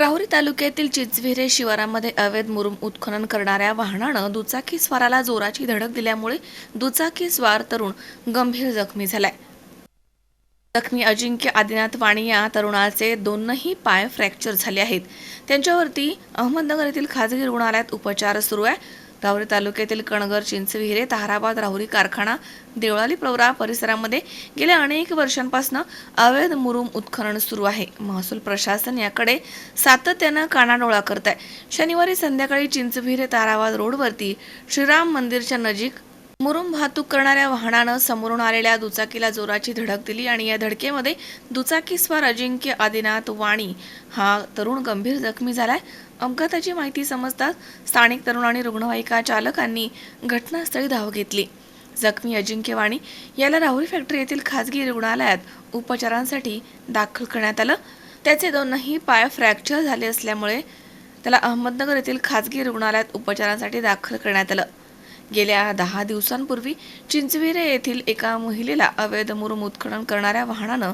राहुरी तालुक्यातील चिचविरे शिवारामध्ये अवैध मुरुम उत्खनन करणाऱ्या वाहनानं दुचाकी स्वाराला जोराची धडक दिल्यामुळे दुचाकी स्वार तरुण गंभीर जखमी झालाय. जखमी अजिंक्य आदिनाथ वाणी या तरुणाचे दोनही पाय फ्रॅक्चर झाले आहेत. त्यांच्यावरती अहमदनगर येथील खाजगी रुग्णालयात उपचार सुरू आहे. राहुरी तालुक्यातील कणगर चिंचविहिरे ताराबाद राहुरी कारखाना देवळाली प्रवरा परिसरामध्ये गेल्या अनेक वर्षांपासून अवैध मुरुम उत्खनन सुरू आहे. महसूल प्रशासन याकडे सातत्यानं कानाडोळा करत आहे शनिवारी संध्याकाळी चिंचविहिरे ताराबाद रोडवरती श्रीराम मंदिरच्या नजीक मुरुम वाहतूक करणाऱ्या वाहनानं समोरून आलेल्या दुचाकीला जोराची धडक दिली आणि या धडकेमध्ये दुचाकीस्वार अजिंक्य आदिनाथ वाणी हा तरुण गंभीर जखमी झालाय. अपघाताची माहिती समजताच स्थानिक तरुण आणि रुग्णवाहिका चालकांनी घटनास्थळी धाव घेतली. जखमी अजिंक्य वाणी याला राहुरी फॅक्टरी येथील खाजगी रुग्णालयात उपचारांसाठी दाखल करण्यात आलं. त्याचे दोनही पाय फ्रॅक्चर झाले असल्यामुळे त्याला अहमदनगर येथील खाजगी रुग्णालयात उपचारांसाठी दाखल करण्यात आलं. गेल्या दहा दिवसांपूर्वी चिंचविरे येथील एका महिलेला अवैध मुरुम उत्खनन करणाऱ्या वाहनानं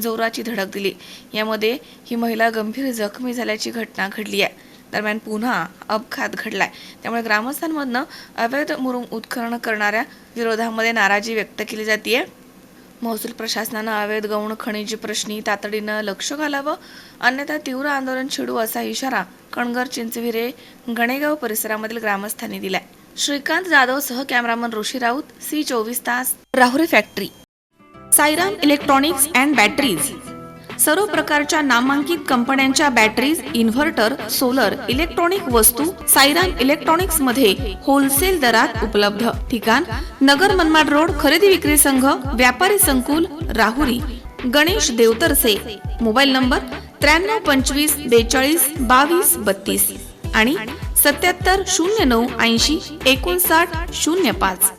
जोराची धडक दिली. यामध्ये ही महिला गंभीर जखमी झाल्याची घटना घडली आहे. दरम्यान पुन्हा अपघात घडलाय. त्यामुळे ग्रामस्थांमधनं अवैध मुरुम उत्खनन करणाऱ्या विरोधामध्ये नाराजी व्यक्त केली जाते महसूल प्रशासनानं अवैध गौण खनिज प्रश्नी तातडीनं लक्ष घालावं अन्यथा तीव्र आंदोलन छेडू असा इशारा कणगर चिंचविरे गणेगाव परिसरामधील ग्रामस्थांनी दिलाय. श्रीकांत जाधव सह कॅमेरामन ऋषी राऊत सी चोवीस तास. Rahuri factory. Sairam electronics and batteries. सर्व प्रकारच्या नामांकित कंपन्यांच्या बॅटरीज इन्व्हर्टर सोलर इलेक्ट्रॉनिक वस्तू सायराम इलेक्ट्रॉनिक्समध्ये होलसेल दरात उपलब्ध. ठिकाण नगर मनमाड रोड खरेदी विक्री संघ व्यापारी संकुल राहुरी. गणेश देवतरसे. मोबाईल नंबर त्र्याण्णव पंचवीस बेचाळीस बावीस बत्तीस. आणि सत्याहत्तर शून्य नऊ ऐंशी एकोणसाठ शून्य पाच.